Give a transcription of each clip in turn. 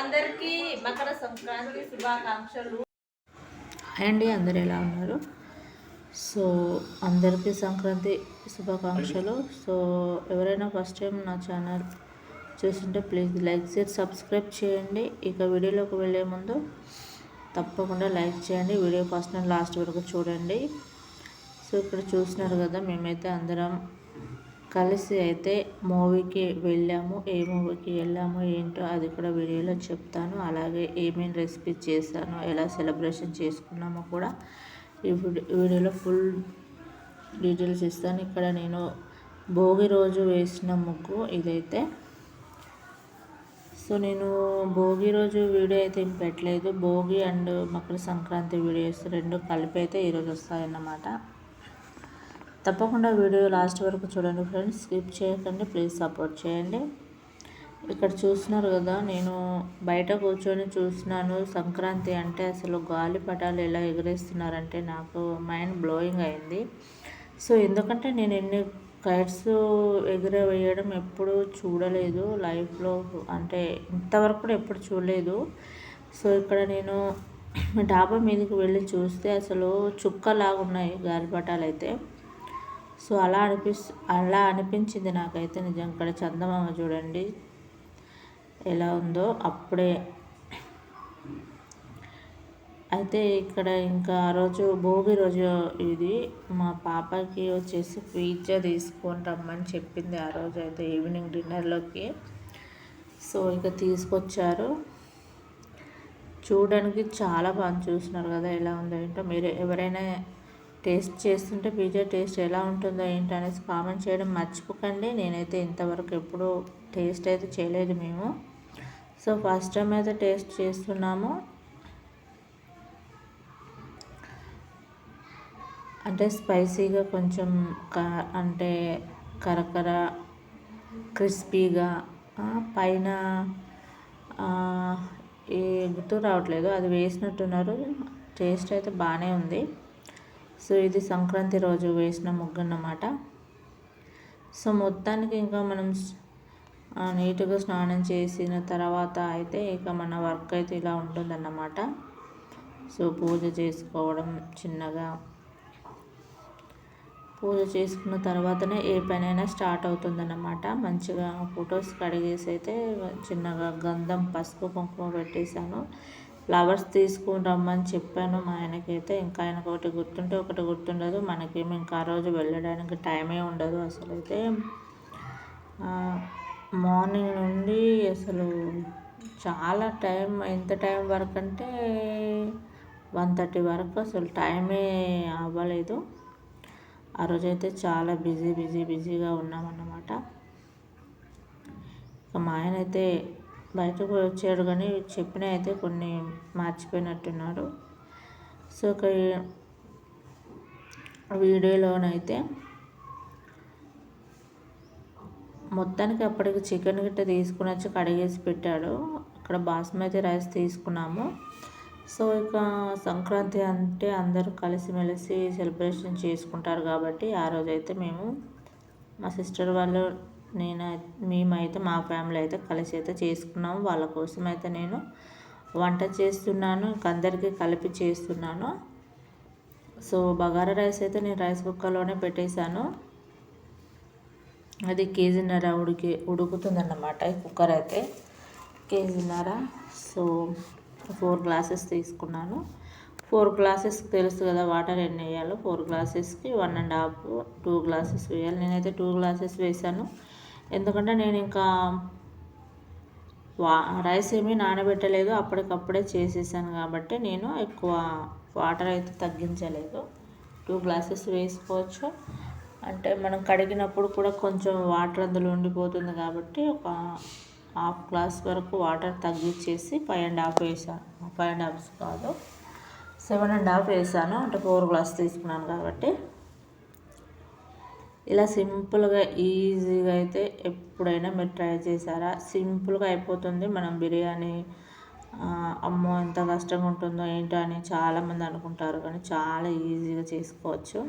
అందరికీ అండి అందరు ఎలా ఉన్నారు సో అందరికీ సంక్రాంతి శుభాకాంక్షలు సో ఎవరైనా ఫస్ట్ టైం నా ఛానల్ చూస్తుంటే ప్లీజ్ లైక్ చేసి సబ్స్క్రైబ్ చేయండి ఇక వీడియోలోకి వెళ్ళే ముందు తప్పకుండా లైక్ చేయండి వీడియో ఫస్ట్ లాస్ట్ వరకు చూడండి సో ఇక్కడ చూసినారు కదా మేమైతే అందరం కలిసి అయితే మూవీకి వెళ్ళాము ఏ మూవీకి వెళ్ళాము ఏంటో అది కూడా వీడియోలో చెప్తాను అలాగే ఏమేమి రెసిపీ చేశాను ఎలా సెలబ్రేషన్ చేసుకున్నామో కూడా ఈ వీడియోలో ఫుల్ డీటెయిల్స్ ఇస్తాను ఇక్కడ నేను భోగి రోజు వేసిన ముగ్గు ఇదైతే సో నేను భోగి రోజు వీడియో అయితే ఏం పెట్టలేదు భోగి అండ్ మకర సంక్రాంతి వీడియోస్ రెండు కలిపి అయితే ఈరోజు వస్తాయన్నమాట తప్పకుండా వీడియో లాస్ట్ వరకు చూడండి ఫ్రెండ్స్ స్కిప్ చేయకండి ప్లీజ్ సపోర్ట్ చేయండి ఇక్కడ చూస్తున్నారు కదా నేను బయట కూర్చొని చూస్తున్నాను సంక్రాంతి అంటే అసలు గాలి పటాలు ఎలా ఎగరేస్తున్నారంటే నాకు మైండ్ బ్లోయింగ్ అయింది సో ఎందుకంటే నేను ఎన్ని కైట్స్ వేయడం ఎప్పుడు చూడలేదు లైఫ్లో అంటే ఇంతవరకు కూడా ఎప్పుడు చూడలేదు సో ఇక్కడ నేను డాబా మీదకి వెళ్ళి చూస్తే అసలు చుక్కలాగా ఉన్నాయి గాలిపటాలు అయితే సో అలా అనిపిస్ అలా అనిపించింది నాకైతే నిజం ఇక్కడ చందమామ చూడండి ఎలా ఉందో అప్పుడే అయితే ఇక్కడ ఇంకా ఆ రోజు భోగి రోజు ఇది మా పాపకి వచ్చేసి పిజ్జా తీసుకొని రమ్మని చెప్పింది ఆ రోజు అయితే ఈవినింగ్ డిన్నర్లోకి సో ఇక తీసుకొచ్చారు చూడడానికి చాలా బాగా చూస్తున్నారు కదా ఎలా ఉందో ఏంటో మీరు ఎవరైనా టేస్ట్ చేస్తుంటే పిజ్జా టేస్ట్ ఎలా ఉంటుందో ఏంటి అనేసి కామెంట్ చేయడం మర్చిపోకండి నేనైతే ఇంతవరకు ఎప్పుడూ టేస్ట్ అయితే చేయలేదు మేము సో ఫస్ట్ టైం అయితే టేస్ట్ చేస్తున్నాము అంటే స్పైసీగా కొంచెం క అంటే కరకర క్రిస్పీగా పైన ఏ గుర్తు రావట్లేదు అది వేసినట్టున్నారు టేస్ట్ అయితే బాగానే ఉంది సో ఇది సంక్రాంతి రోజు వేసిన ముగ్గు అన్నమాట సో మొత్తానికి ఇంకా మనం నీట్గా స్నానం చేసిన తర్వాత అయితే ఇక మన వర్క్ అయితే ఇలా ఉంటుందన్నమాట సో పూజ చేసుకోవడం చిన్నగా పూజ చేసుకున్న తర్వాతనే ఏ పనైనా స్టార్ట్ అవుతుందన్నమాట మంచిగా ఫొటోస్ కడిగేసి అయితే చిన్నగా గంధం పసుపు కుంకుమ పెట్టేశాను ఫ్లవర్స్ తీసుకుని రమ్మని చెప్పాను మా ఆయనకైతే ఇంకా ఆయనకు ఒకటి గుర్తుంటే ఒకటి గుర్తుండదు మనకేమి ఇంకా ఆ రోజు వెళ్ళడానికి టైమే ఉండదు అసలు అయితే మార్నింగ్ నుండి అసలు చాలా టైం ఎంత టైం వరకు అంటే వన్ థర్టీ వరకు అసలు టైమే అవ్వలేదు ఆ రోజైతే చాలా బిజీ బిజీ బిజీగా ఉన్నామన్నమాట ఇక మా ఆయన అయితే బయటకు వచ్చాడు కానీ చెప్పిన అయితే కొన్ని మర్చిపోయినట్టున్నాడు సో ఒక వీడియోలోనైతే మొత్తానికి అప్పటికి చికెన్ గిట్ట తీసుకుని వచ్చి కడిగేసి పెట్టాడు అక్కడ బాస్మతి రైస్ తీసుకున్నాము సో ఇక సంక్రాంతి అంటే అందరూ కలిసిమెలిసి సెలబ్రేషన్ చేసుకుంటారు కాబట్టి ఆ రోజైతే మేము మా సిస్టర్ వాళ్ళు నేను మేమైతే మా ఫ్యామిలీ అయితే కలిసి అయితే చేసుకున్నాము వాళ్ళ కోసం అయితే నేను వంట చేస్తున్నాను అందరికీ కలిపి చేస్తున్నాను సో బగారా రైస్ అయితే నేను రైస్ కుక్కర్లోనే పెట్టేశాను అది కేజీన్నర ఉడికి అన్నమాట ఈ కుక్కర్ అయితే కేజీన్నర సో ఫోర్ గ్లాసెస్ తీసుకున్నాను ఫోర్ గ్లాసెస్కి తెలుసు కదా వాటర్ ఎన్ని వేయాలో four గ్లాసెస్కి one and half two glasses వేయాలి నేనైతే టూ గ్లాసెస్ వేసాను ఎందుకంటే నేను ఇంకా వా రైస్ ఏమీ నానబెట్టలేదు అప్పటికప్పుడే చేసేసాను కాబట్టి నేను ఎక్కువ వాటర్ అయితే తగ్గించలేదు టూ గ్లాసెస్ వేసుకోవచ్చు అంటే మనం కడిగినప్పుడు కూడా కొంచెం వాటర్ అందులో ఉండిపోతుంది కాబట్టి ఒక హాఫ్ గ్లాస్ వరకు వాటర్ తగ్గించేసి ఫైవ్ అండ్ హాఫ్ వేసాను ఫైవ్ అండ్ హాఫ్ కాదు సెవెన్ అండ్ హాఫ్ వేసాను అంటే ఫోర్ గ్లాస్ తీసుకున్నాను కాబట్టి ఇలా సింపుల్గా ఈజీగా అయితే ఎప్పుడైనా మీరు ట్రై చేశారా సింపుల్గా అయిపోతుంది మనం బిర్యానీ అమ్మో ఎంత కష్టంగా ఉంటుందో ఏంటో అని చాలామంది అనుకుంటారు కానీ చాలా ఈజీగా చేసుకోవచ్చు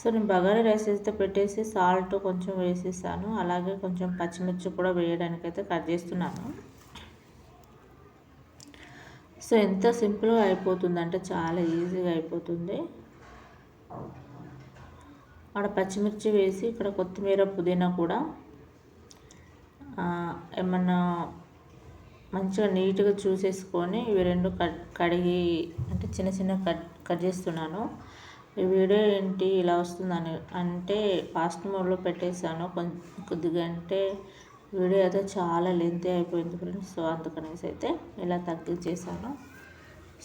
సో నేను బగారీ రైస్ అయితే పెట్టేసి సాల్ట్ కొంచెం వేసేసాను అలాగే కొంచెం పచ్చిమిర్చి కూడా వేయడానికైతే కట్ చేస్తున్నాను సో ఎంత సింపుల్గా అయిపోతుంది అంటే చాలా ఈజీగా అయిపోతుంది అక్కడ పచ్చిమిర్చి వేసి ఇక్కడ కొత్తిమీర పుదీనా కూడా ఏమన్నా మంచిగా నీట్గా చూసేసుకొని ఇవి రెండు కట్ కడిగి అంటే చిన్న చిన్న కట్ కట్ చేస్తున్నాను ఈ వీడియో ఏంటి ఇలా వస్తుందని అంటే ఫాస్ట్ మోడ్లో పెట్టేశాను కొద్దిగా అంటే వీడియో అయితే చాలా లెంతీ అయిపోయింది ఫ్రెండ్స్ సో అందుకనేసి అయితే ఇలా తగ్గించేసాను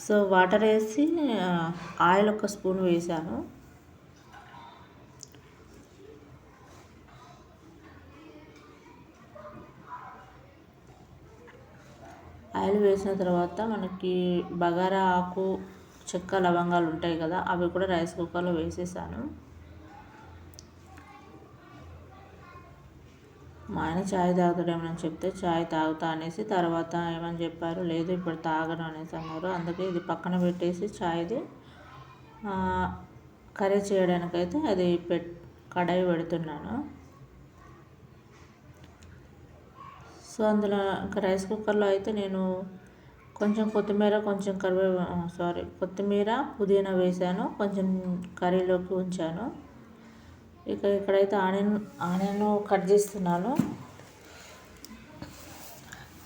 సో వాటర్ వేసి ఆయిల్ ఒక స్పూన్ వేసాను ఆయిల్ వేసిన తర్వాత మనకి బగారా ఆకు చెక్క లవంగాలు ఉంటాయి కదా అవి కూడా రైస్ కుక్కర్లో వేసేసాను మా ఆయన ఛాయ్ తాగుతాడేమని చెప్తే ఛాయ్ తాగుతా అనేసి తర్వాత ఏమని చెప్పారు లేదు ఇప్పుడు తాగను అనేసి అన్నారు అందుకే ఇది పక్కన పెట్టేసి ఛాయ్ది కర్రీ చేయడానికైతే అది పెట్ కడాయి పెడుతున్నాను సో అందులో ఇంకా రైస్ కుక్కర్లో అయితే నేను కొంచెం కొత్తిమీర కొంచెం కరివే సారీ కొత్తిమీర పుదీనా వేసాను కొంచెం కర్రీలోకి ఉంచాను ఇక ఇక్కడైతే ఆనియన్ ఆనియన్ కట్ చేస్తున్నాను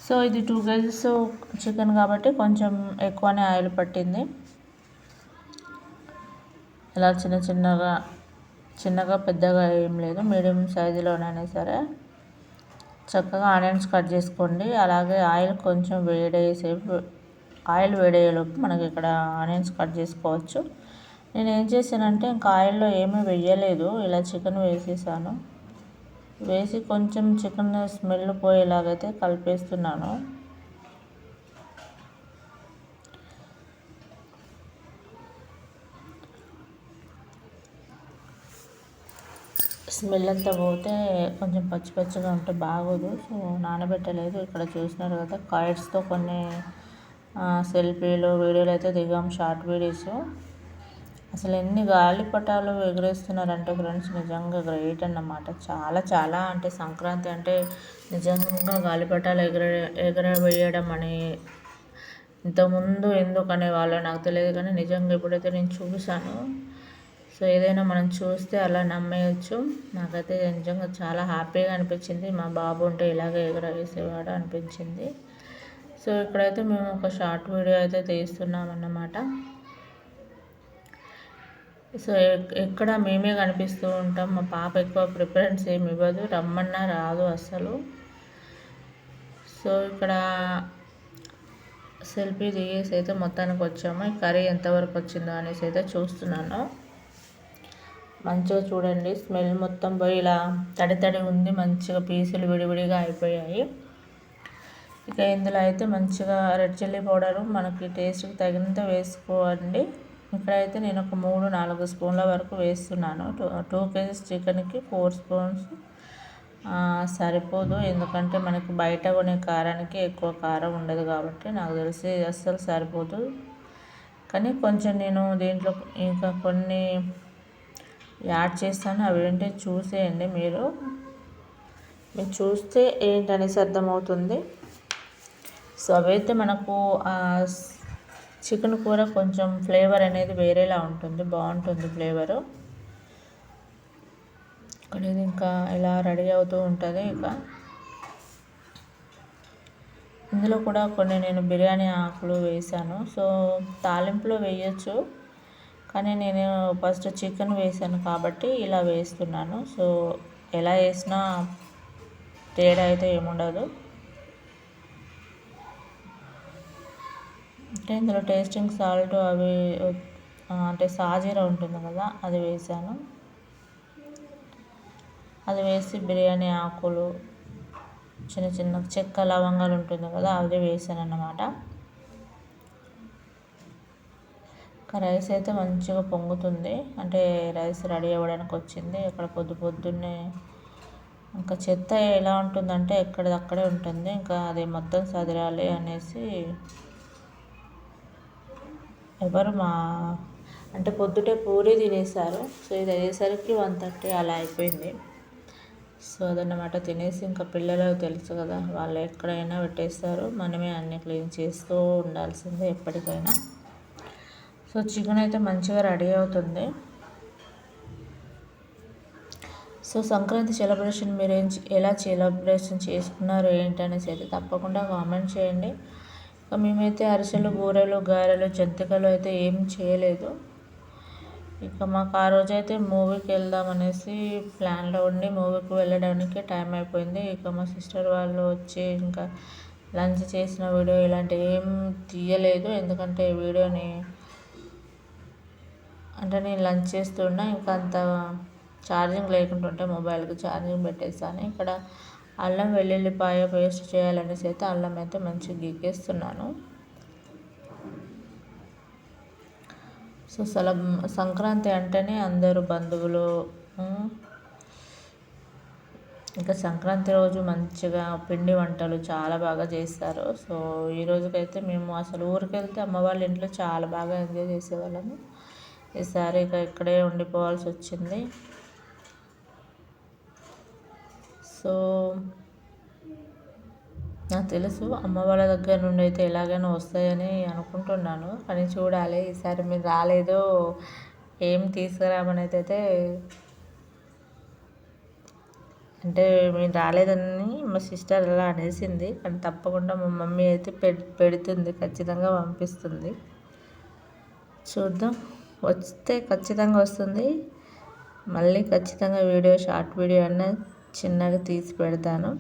సో ఇది టూ కేజీస్ చికెన్ కాబట్టి కొంచెం ఎక్కువనే ఆయిల్ పట్టింది ఇలా చిన్న చిన్నగా చిన్నగా పెద్దగా ఏం లేదు మీడియం సైజులోనైనా సరే చక్కగా ఆనియన్స్ కట్ చేసుకోండి అలాగే ఆయిల్ కొంచెం వేడేసేపు ఆయిల్ వేడేలోపు మనకి ఇక్కడ ఆనియన్స్ కట్ చేసుకోవచ్చు నేను ఏం చేశానంటే ఇంకా ఆయిల్లో ఏమీ వేయలేదు ఇలా చికెన్ వేసేసాను వేసి కొంచెం చికెన్ స్మెల్ పోయేలాగైతే కలిపేస్తున్నాను స్మెల్ అంతా పోతే కొంచెం పచ్చి పచ్చిగా ఉంటే బాగోదు సో నానబెట్టలేదు ఇక్కడ చూసినారు కదా కాయిడ్స్తో కొన్ని సెల్ఫీలు వీడియోలు అయితే దిగాం షార్ట్ వీడియోస్ అసలు ఎన్ని గాలిపటాలు ఎగురేస్తున్నారంటే ఫ్రెండ్స్ నిజంగా గ్రేట్ అన్నమాట చాలా చాలా అంటే సంక్రాంతి అంటే నిజంగా గాలిపటాలు ఎగర ఎగరవేయడం అని ఇంతకుముందు ఎందుకనే వాళ్ళు నాకు తెలియదు కానీ నిజంగా ఎప్పుడైతే నేను చూపిస్తాను సో ఏదైనా మనం చూస్తే అలా నమ్మేయచ్చు నాకైతే నిజంగా చాలా హ్యాపీగా అనిపించింది మా బాబు ఉంటే ఇలాగే ఎగురవేసేవాడు అనిపించింది సో ఇక్కడైతే మేము ఒక షార్ట్ వీడియో అయితే తీస్తున్నాం అన్నమాట సో ఎక్కడ మేమే కనిపిస్తూ ఉంటాం మా పాప ఎక్కువ ప్రిఫరెన్స్ ఏమి ఇవ్వదు రమ్మన్నా రాదు అసలు సో ఇక్కడ సెల్ఫీ దిగేసి అయితే మొత్తానికి వచ్చాము కర్రీ ఎంతవరకు వచ్చిందో అనేసి అయితే చూస్తున్నాను మంచిగా చూడండి స్మెల్ మొత్తం పోయి ఇలా తడి తడి ఉంది మంచిగా పీసులు విడివిడిగా అయిపోయాయి ఇక ఇందులో అయితే మంచిగా రెడ్ చిల్లీ పౌడరు మనకి టేస్ట్కి తగినంత వేసుకోండి ఇక్కడైతే నేను ఒక మూడు నాలుగు స్పూన్ల వరకు వేస్తున్నాను టూ టూ కేజీస్ చికెన్కి ఫోర్ స్పూన్స్ సరిపోదు ఎందుకంటే మనకి బయట కొనే కారానికి ఎక్కువ కారం ఉండదు కాబట్టి నాకు తెలిసి అస్సలు సరిపోదు కానీ కొంచెం నేను దీంట్లో ఇంకా కొన్ని యాడ్ చేస్తాను అవి ఏంటో చూసేయండి మీరు మీరు చూస్తే ఏంటనేసి అర్థమవుతుంది సో అవైతే మనకు చికెన్ కూర కొంచెం ఫ్లేవర్ అనేది వేరేలా ఉంటుంది బాగుంటుంది ఫ్లేవరు ఇక్కడ ఇంకా ఇలా రెడీ అవుతూ ఉంటుంది ఇక ఇందులో కూడా కొన్ని నేను బిర్యానీ ఆకులు వేసాను సో తాలింపులో వేయచ్చు కానీ నేను ఫస్ట్ చికెన్ వేసాను కాబట్టి ఇలా వేస్తున్నాను సో ఎలా వేసినా తేడా అయితే ఏముండదు అంటే ఇందులో టేస్టింగ్ సాల్ట్ అవి అంటే సాజీరా ఉంటుంది కదా అది వేసాను అది వేసి బిర్యానీ ఆకులు చిన్న చిన్న చెక్క లవంగాలు ఉంటుంది కదా అవి వేసాను అన్నమాట రైస్ అయితే మంచిగా పొంగుతుంది అంటే రైస్ రెడీ అవ్వడానికి వచ్చింది ఇక్కడ పొద్దు పొద్దున్నే ఇంకా చెత్త ఎలా ఉంటుందంటే అక్కడే ఉంటుంది ఇంకా అది మొత్తం సదిరాలి అనేసి ఎవరు మా అంటే పొద్దుటే పూరి తినేసారు సో ఇది అయ్యేసరికి వన్ థర్టీ అలా అయిపోయింది సో అదన్నమాట తినేసి ఇంకా పిల్లలకు తెలుసు కదా వాళ్ళు ఎక్కడైనా పెట్టేస్తారు మనమే అన్నీ క్లీన్ చేస్తూ ఉండాల్సిందే ఎప్పటికైనా సో చికెన్ అయితే మంచిగా రెడీ అవుతుంది సో సంక్రాంతి సెలబ్రేషన్ మీరు ఎలా సెలబ్రేషన్ చేసుకున్నారు ఏంటి అనేసి అయితే తప్పకుండా కామెంట్ చేయండి ఇక మేమైతే అరిసెలు బూరెలు గారెలు జంతికలు అయితే ఏం చేయలేదు ఇక మాకు ఆ రోజు అయితే మూవీకి వెళ్దాం అనేసి ప్లాన్లో ఉండి మూవీకి వెళ్ళడానికి టైం అయిపోయింది ఇక మా సిస్టర్ వాళ్ళు వచ్చి ఇంకా లంచ్ చేసిన వీడియో ఇలాంటివి ఏం తీయలేదు ఎందుకంటే వీడియోని అంటే నేను లంచ్ చేస్తున్నా ఇంకా అంత ఛార్జింగ్ లేకుండా ఉంటే మొబైల్కి ఛార్జింగ్ పెట్టేస్తాను ఇక్కడ అల్లం వెల్లుల్లిపాయ పేస్ట్ చేయాలనేసి అయితే అల్లం అయితే మంచిగా గీకేస్తున్నాను సో సల సంక్రాంతి అంటేనే అందరూ బంధువులు ఇంకా సంక్రాంతి రోజు మంచిగా పిండి వంటలు చాలా బాగా చేస్తారు సో ఈ రోజుకైతే మేము అసలు ఊరికెళ్తే అమ్మవాళ్ళ అమ్మ వాళ్ళ ఇంట్లో చాలా బాగా ఎంజాయ్ చేసేవాళ్ళము ఈసారి ఇక ఇక్కడే ఉండిపోవాల్సి వచ్చింది సో నాకు తెలుసు అమ్మ వాళ్ళ దగ్గర నుండి అయితే ఎలాగైనా వస్తాయని అనుకుంటున్నాను కానీ చూడాలి ఈసారి మీరు రాలేదు ఏం తీసుకురామని అయితే అంటే మేము రాలేదని మా సిస్టర్ అలా అనేసింది కానీ తప్పకుండా మా మమ్మీ అయితే పెడుతుంది ఖచ్చితంగా పంపిస్తుంది చూద్దాం వస్తే ఖచ్చితంగా వస్తుంది మళ్ళీ ఖచ్చితంగా వీడియో షార్ట్ వీడియో అన్న చిన్నగా తీసి పెడతాను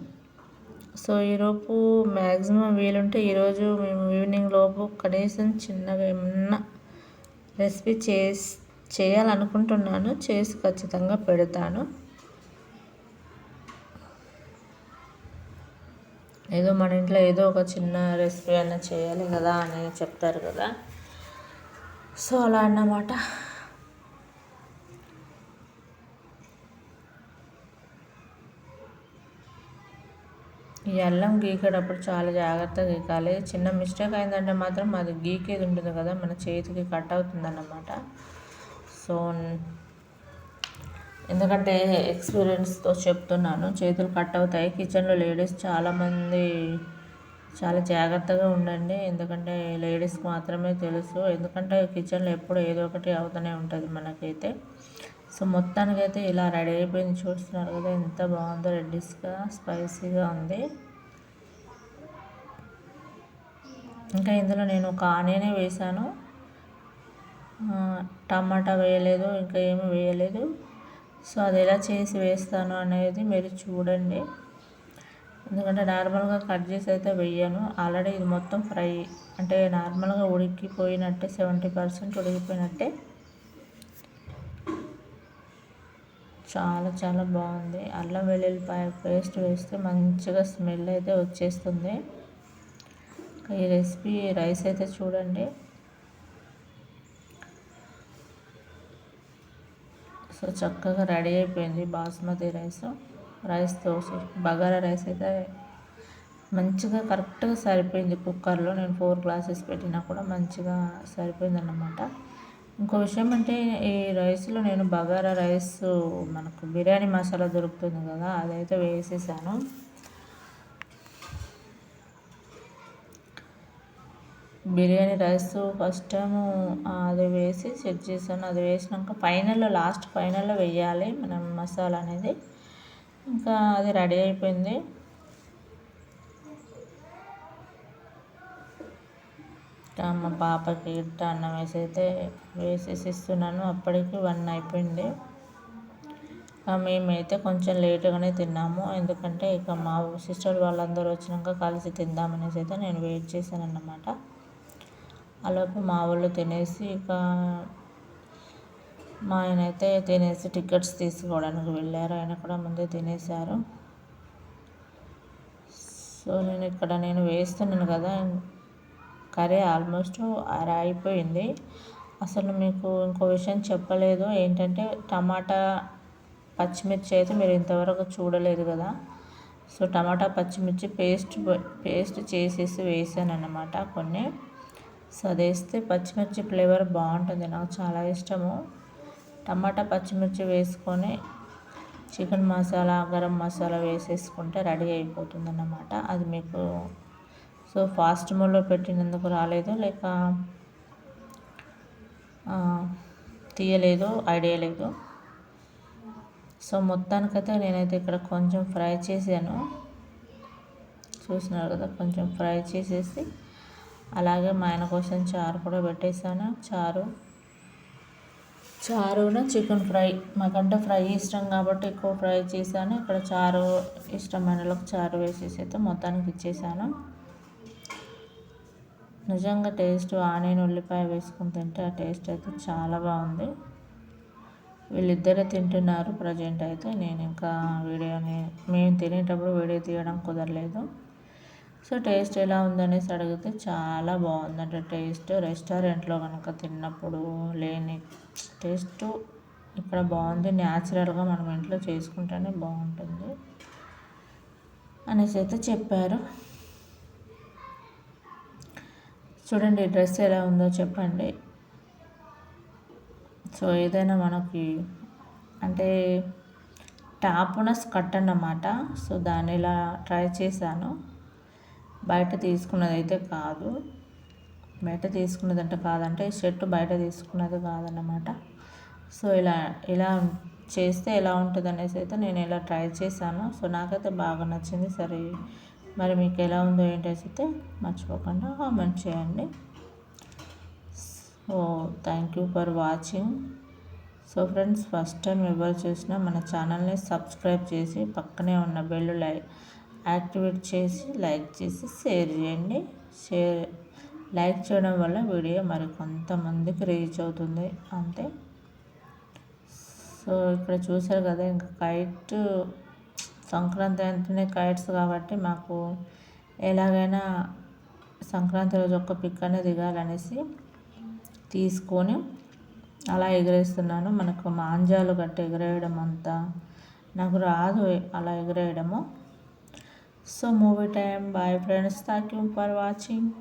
సో ఈరోపు మ్యాక్సిమం వీలుంటే ఈరోజు మేము ఈవినింగ్ లోపు కనీసం చిన్నగా ఏమన్నా రెసిపీ చేసి చేయాలనుకుంటున్నాను చేసి ఖచ్చితంగా పెడతాను ఏదో మన ఇంట్లో ఏదో ఒక చిన్న రెసిపీ అయినా చేయాలి కదా అని చెప్తారు కదా సో అలా అన్నమాట ఈ అల్లం గీకేటప్పుడు చాలా జాగ్రత్తగా గీకాలి చిన్న మిస్టేక్ అయిందంటే మాత్రం అది గీకేది ఉంటుంది కదా మన చేతికి కట్ అవుతుందన్నమాట సో ఎందుకంటే ఎక్స్పీరియన్స్తో చెప్తున్నాను చేతులు కట్ అవుతాయి కిచెన్లో లేడీస్ చాలామంది చాలా జాగ్రత్తగా ఉండండి ఎందుకంటే లేడీస్కి మాత్రమే తెలుసు ఎందుకంటే కిచెన్లో ఎప్పుడు ఏదో ఒకటి అవుతూనే ఉంటుంది మనకైతే సో మొత్తానికైతే ఇలా రెడీ అయిపోయింది చూస్తున్నారు కదా ఎంత బాగుందో రెడ్డిష్గా స్పైసీగా ఉంది ఇంకా ఇందులో నేను ఒక ఆనియనే వేశాను టమాటా వేయలేదు ఇంకా ఏమి వేయలేదు సో అది ఎలా చేసి వేస్తాను అనేది మీరు చూడండి ఎందుకంటే నార్మల్గా కట్ చేసి అయితే వేయను ఆల్రెడీ ఇది మొత్తం ఫ్రై అంటే నార్మల్గా ఉడికిపోయినట్టే సెవెంటీ పర్సెంట్ ఉడికిపోయినట్టే చాలా చాలా బాగుంది అల్లం వెల్లుల్లిపాయ పేస్ట్ వేస్తే మంచిగా స్మెల్ అయితే వచ్చేస్తుంది ఈ రెసిపీ రైస్ అయితే చూడండి సో చక్కగా రెడీ అయిపోయింది బాస్మతి రైస్ రైస్తో బగారా రైస్ అయితే మంచిగా కరెక్ట్గా సరిపోయింది కుక్కర్లో నేను ఫోర్ గ్లాసెస్ పెట్టినా కూడా మంచిగా సరిపోయింది అన్నమాట ఇంకో విషయం అంటే ఈ రైస్లో నేను బగారా రైస్ మనకు బిర్యానీ మసాలా దొరుకుతుంది కదా అదైతే వేసేసాను బిర్యానీ రైస్ ఫస్ట్ టైం అది వేసి సెట్ చేశాను అది వేసినాక ఫైనల్లో లాస్ట్ ఫైనల్లో వేయాలి మనం మసాలా అనేది ఇంకా అది రెడీ అయిపోయింది మా పాపకి ఇట్ట అన్నం వేసి అయితే వేసేసి ఇస్తున్నాను అప్పటికి వన్ అయిపోయింది మేమైతే కొంచెం లేటుగానే తిన్నాము ఎందుకంటే ఇక మా సిస్టర్ వాళ్ళందరూ వచ్చినాక కలిసి తిందామనేసి అయితే నేను వెయిట్ చేశాను అన్నమాట అలాగే మా వాళ్ళు తినేసి ఇక మా ఆయన అయితే తినేసి టికెట్స్ తీసుకోవడానికి వెళ్ళారు ఆయన కూడా ముందే తినేశారు సో నేను ఇక్కడ నేను వేస్తున్నాను కదా కర్రీ ఆల్మోస్ట్ అయిపోయింది అసలు మీకు ఇంకో విషయం చెప్పలేదు ఏంటంటే టమాటా పచ్చిమిర్చి అయితే మీరు ఇంతవరకు చూడలేదు కదా సో టమాటా పచ్చిమిర్చి పేస్ట్ పేస్ట్ చేసేసి వేసాను అన్నమాట కొన్ని సో అది వేస్తే పచ్చిమిర్చి ఫ్లేవర్ బాగుంటుంది నాకు చాలా ఇష్టము టమాటా పచ్చిమిర్చి వేసుకొని చికెన్ మసాలా గరం మసాలా వేసేసుకుంటే రెడీ అయిపోతుంది అన్నమాట అది మీకు సో ఫాస్ట్ మోడ్లో పెట్టినందుకు రాలేదు లేక తీయలేదు ఐడియా లేదు సో మొత్తానికైతే నేనైతే ఇక్కడ కొంచెం ఫ్రై చేశాను చూసినారు కదా కొంచెం ఫ్రై చేసేసి అలాగే మా ఆయన కోసం చారు కూడా పెట్టేశాను చారు చారున చికెన్ ఫ్రై మాకంటే ఫ్రై ఇష్టం కాబట్టి ఎక్కువ ఫ్రై చేశాను ఇక్కడ చారు ఇష్టమైన చారు వేసేసి అయితే మొత్తానికి ఇచ్చేసాను నిజంగా టేస్ట్ ఆనియన్ ఉల్లిపాయ వేసుకుని తింటే ఆ టేస్ట్ అయితే చాలా బాగుంది వీళ్ళిద్దరే తింటున్నారు ప్రజెంట్ అయితే నేను ఇంకా వీడియోని మేము తినేటప్పుడు వీడియో తీయడం కుదరలేదు సో టేస్ట్ ఎలా ఉందనేసి అడిగితే చాలా బాగుందంట టేస్ట్ రెస్టారెంట్లో కనుక తిన్నప్పుడు లేని టేస్ట్ ఇక్కడ బాగుంది న్యాచురల్గా మనం ఇంట్లో చేసుకుంటేనే బాగుంటుంది అనేసి అయితే చెప్పారు చూడండి డ్రెస్ ఎలా ఉందో చెప్పండి సో ఏదైనా మనకి అంటే ఉన్న స్కట్ అన్నమాట సో దాన్ని ఇలా ట్రై చేశాను బయట తీసుకున్నది అయితే కాదు బయట తీసుకున్నది అంటే కాదంటే షర్ట్ బయట తీసుకున్నది కాదన్నమాట సో ఇలా ఇలా చేస్తే ఎలా ఉంటుంది అనేసి అయితే నేను ఇలా ట్రై చేశాను సో నాకైతే బాగా నచ్చింది సరే మరి మీకు ఎలా ఉందో ఏంటనేసి అయితే మర్చిపోకుండా కామెంట్ చేయండి so thank you for watching so friends first time ఎవరు చూసినా మన ఛానల్ని సబ్స్క్రైబ్ చేసి పక్కనే ఉన్న బెల్లు లై యాక్టివేట్ చేసి లైక్ చేసి షేర్ చేయండి షేర్ లైక్ చేయడం వల్ల వీడియో మరి కొంతమందికి రీచ్ అవుతుంది అంతే సో ఇక్కడ చూశారు కదా ఇంకా కైట్ సంక్రాంతి అంటేనే కైట్స్ కాబట్టి మాకు ఎలాగైనా సంక్రాంతి రోజు ఒక్క పిక్ అనేది దిగాలనేసి తీసుకొని అలా ఎగరేస్తున్నాను మనకు మాంజాలు గట్ట ఎగరేయడం అంతా నాకు రాదు అలా ఎగరేయడము So, more time. Bye friends. Thank you for watching.